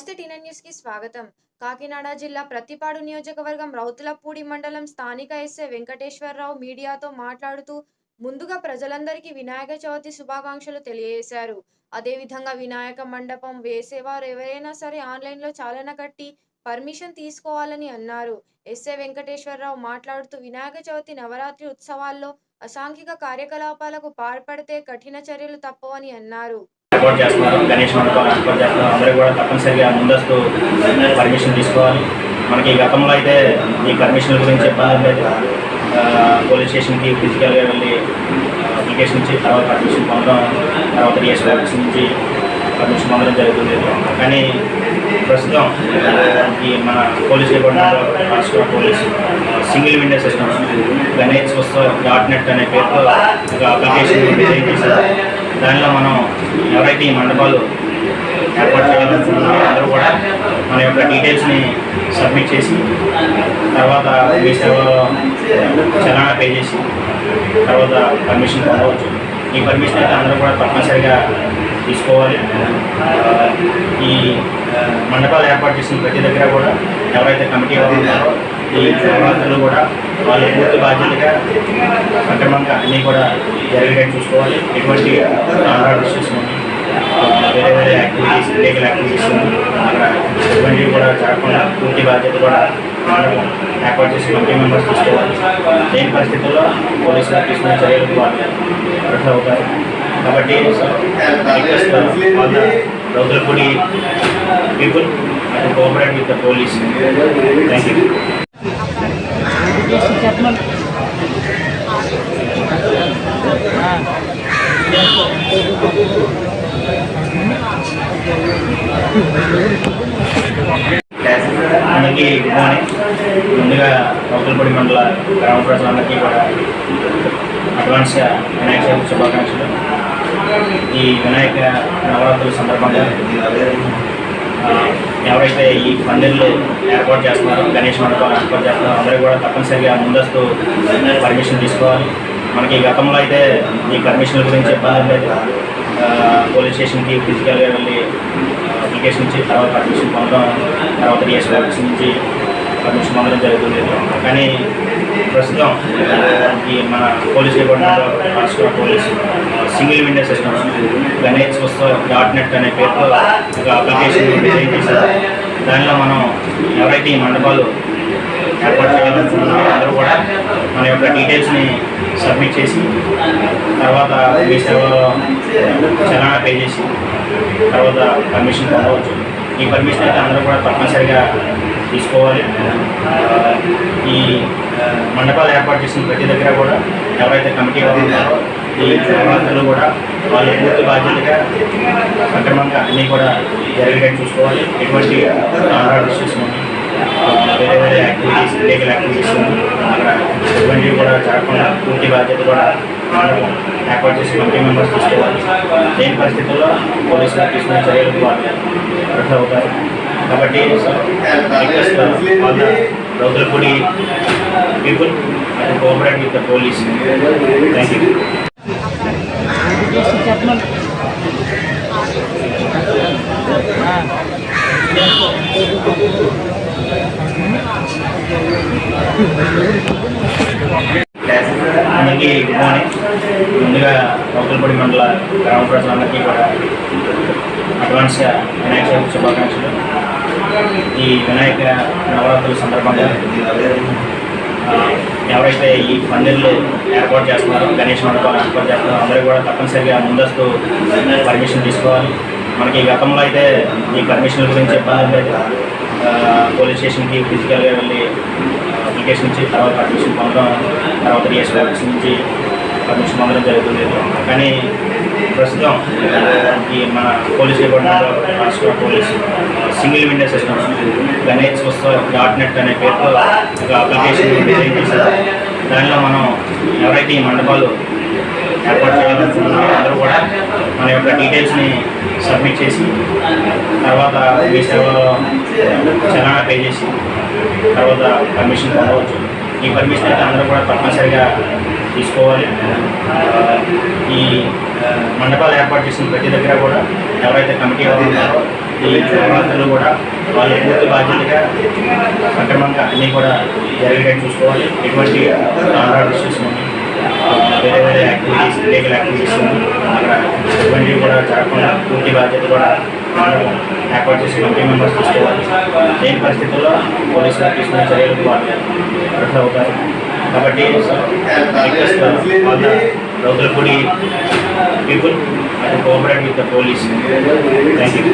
నమస్తే కి స్వాగతం. కాకినాడ జిల్లా ప్రతిపాడు నియోజకవర్గం రౌతులపూడి మండలం స్థానిక ఎస్ఏ వెంకటేశ్వరరావు మీడియాతో మాట్లాడుతూ ముందుగా ప్రజలందరికీ వినాయక చవితి శుభాకాంక్షలు తెలియజేశారు. అదేవిధంగా వినాయక మండపం వేసేవారు ఎవరైనా సరే ఆన్లైన్లో చాలన కట్టి పర్మిషన్ తీసుకోవాలని అన్నారు. ఎస్ఏ వెంకటేశ్వరరావు మాట్లాడుతూ వినాయక చవితి నవరాత్రి ఉత్సవాల్లో అసాంఘిక కార్యకలాపాలకు పాల్పడితే కఠిన చర్యలు తప్పవని అన్నారు. ఏర్పాటు చేస్తున్నారు. గణేష్ మండపం ఏర్పాటు చేస్తున్నారు. అందరూ కూడా తప్పనిసరిగా ముందస్తు పర్మిషన్ తీసుకోవాలి. మనకి గతంలో అయితే ఈ పర్మిషన్ గురించి ఇబ్బంది పోలీస్ స్టేషన్కి ఫిజికల్గా వెళ్ళి అప్లికేషన్ ఇచ్చి తర్వాత పర్మిషన్ పొందడం తర్వాత డిఎస్ ఆఫీస్ నుంచి పర్మిషన్ పొందడం జరుగుతుంది. కానీ ప్రస్తుతం ఈ మన పోలీస్ డిపార్ట్మెంట్లో రాష్ట్ర police single window system Ganesh Utsav dot net అనే పేరుతో ఒక అప్లికేషన్ డిజైన్ చేశారు. దానిలో మనం ఎవరైతే ఈ మండపాలు ఏర్పాటు చేయాలనుకుంటున్నారో అందరూ కూడా మన యొక్క డీటెయిల్స్ని సబ్మిట్ చేసి తర్వాత మీ సేవలో చలానా పే చేసి తర్వాత పర్మిషన్ పొందవచ్చు. ఈ పర్మిషన్ అయితే అందరూ కూడా తప్పనిసరిగా తీసుకోవాలి. ఈ మండపాలు ఏర్పాటు చేసిన ప్రతి దగ్గర కూడా ఎవరైతే కమిటీ వాళ్ళు ఉన్నారో ఈ నవరాత్రులు కూడా వాళ్ళ పూర్తి బాధ్యతగా సక్రమంగా అన్నీ కూడా జరిగేటట్టు చూసుకోవాలి. ఎటువంటి ఆర్డర్స్ వేరే వేరే యాక్టివిటీస్ లీగల్ యాక్టివిటీస్ అక్కడ ఇటువంటివి కూడా జరగకుండా పూర్తి బాధ్యత కూడా మనము ఏర్పాటు చేసి కమిటీ మెంబర్స్ తీసుకోవాలి. లేని పరిస్థితుల్లో పోలీసులు తీసుకున్న చర్యలకు వాళ్ళు అవుతారు కాబట్టి Rautulapudi people cooperate with the police. Thank you అందరికీ గుడ్ మార్నింగ్ ముందుగా రౌతులపూడి మండల గ్రామ ప్రజలందరికీ కూడా అడ్వాన్స్గా వినాయక చవితి శుభాకాంక్షలు ఈ వినాయక నవరాత్రుల సందర్భంగా ఆ, ఎవరైతే ఈ పందిళ్ళు ఏర్పాటు చేస్తున్నారో గణేష్ మండపాలు ఏర్పాటు చేస్తున్నారో అందరూ కూడా తప్పనిసరిగా ముందస్తు పర్మిషన్ తీసుకోవాలి. మనకి గతంలో అయితే ఈ పర్మిషన్ గురించి ఇబ్బంది లేదు పోలీస్ స్టేషన్కి ఫిజికల్గా వెళ్ళి అప్లికేషన్ ఇచ్చి తర్వాత పర్మిషన్ పొందడం తర్వాత డిఎస్ ఆఫీస్ నుంచి పర్మిషన్ పొందడం జరుగుతుంది. కానీ ప్రస్తుతం ఈ మన పోలీస్ డిపార్ట్మెంట్ రాష్ట్ర police single window system Ganesh Utsav dot net అనే పేరుతో ఒక అప్లికేషన్ డిజైన్ చేశారు. దానిలో మనం ఎవరైతే ఈ మండపాలు ఏర్పాటు చేయాలనుకుంటున్నారో అందరూ కూడా మన యొక్క డీటెయిల్స్ని సబ్మిట్ చేసి తర్వాత మీ సేవలో చలానా పే చేసి తర్వాత పర్మిషన్ పొందవచ్చు. ఈ పర్మిషన్ అయితే అందరూ కూడా తప్పనిసరిగా తీసుకోవాలి. ఈ మండపాలు ఏర్పాటు చేసిన ప్రతి దగ్గర కూడా ఎవరైతే కమిటీ వారు ఉన్నారో ఈ కూడా వాళ్ళ పూర్తి బాధ్యతగా సక్రమంగా అన్నీ కూడా జరిగేటట్టు చూసుకోవాలి. ఎటువంటి ఆంధ్రాడ్ ఇష్యూస్ వేరే వేరే యాక్టివిటీస్ ఇల్లీగల్ యాక్టివిటీస్ అక్కడ ఇటువంటివి కూడా జరగకుండా పూర్తి బాధ్యత కూడా మనం ఏర్పాటు చేసి కమిటీ మెంబర్స్ తీసుకోవాలి. లేని పరిస్థితుల్లో పోలీసులు తీసుకున్న చర్యలకు వాళ్ళు అర్హత అవుతారు కాబట్టి వాళ్ళ Rautulapudi people cooperate with the police. Thank you అందరికీ గుడ్ మార్నింగ్. ముందుగా లోకల్పూడి మండల గ్రామ ప్రజలందరికీ కూడా అడ్వాన్స్గా వినాయక చవితి శుభాకాంక్షలు. ఈ వినాయక నవరాత్రుల సందర్భంగా ఎవరైతే ఈ పందిళ్ళు ఏర్పాటు చేస్తున్నారో గణేష్ మండపాలు ఏర్పాటు చేస్తున్నారో అందరూ కూడా తప్పనిసరిగా ముందస్తు పర్మిషన్ తీసుకోవాలి. మనకి గతంలో అయితే ఈ పర్మిషన్ల గురించి ఇబ్బంది లేదు పోలీస్ స్టేషన్కి ఫిజికల్గా వెళ్ళి అప్లికేషన్ ఇచ్చి తర్వాత పర్మిషన్ పొందడం తర్వాత డిఎస్ ఆఫీస్ నుంచి పర్మిషన్ పొందడం జరుగుతుంది. కానీ ప్రస్తుతం ఈ మన పోలీస్ డిపార్ట్మెంట్లో రాష్ట్ర police single window system Ganesh Utsav dot net అనే పేరుతో ఒక అప్లికేషన్ డిజైన్ చేశారు. దానిలో మనం ఎవరైతే ఈ మండపాలు ఏర్పాటు చేయాలనుకుంటున్నారో అందరూ కూడా మన యొక్క డీటెయిల్స్ని సబ్మిట్ చేసి తర్వాత మీ సేవలో చలానా పే చేసి తర్వాత పర్మిషన్ పొందవచ్చు. ఈ పర్మిషన్ అయితే అందరూ కూడా తప్పనిసరిగా తీసుకోవాలి. ఈ మండపాలు ఏర్పాటు చేసిన ప్రతి దగ్గర కూడా ఎవరైతే కమిటీ వారు ఉన్నారో ఈ నవరాత్రులు కూడా వాళ్ళ పూర్తి బాధ్యతగా సక్రమంగా అన్నీ కూడా జరిగేటట్టు చూసుకోవాలి. ఎటువంటి ఆంధ్ర వేరే వేరే యాక్టివిటీస్ లీగల్ యాక్టివిటీస్ అక్కడ కూడా జరగకుండా పూర్తి బాధ్యత కూడా మనం ఏర్పాటు చేసి కమిటీ మెంబర్స్ తీసుకోవాలి. లేని పరిస్థితుల్లో పోలీసులు తీసుకున్న చర్యలకు వాళ్ళు అవుతారు. కాబట్టి request all the Rauthulapudi people cooperate with the police thank you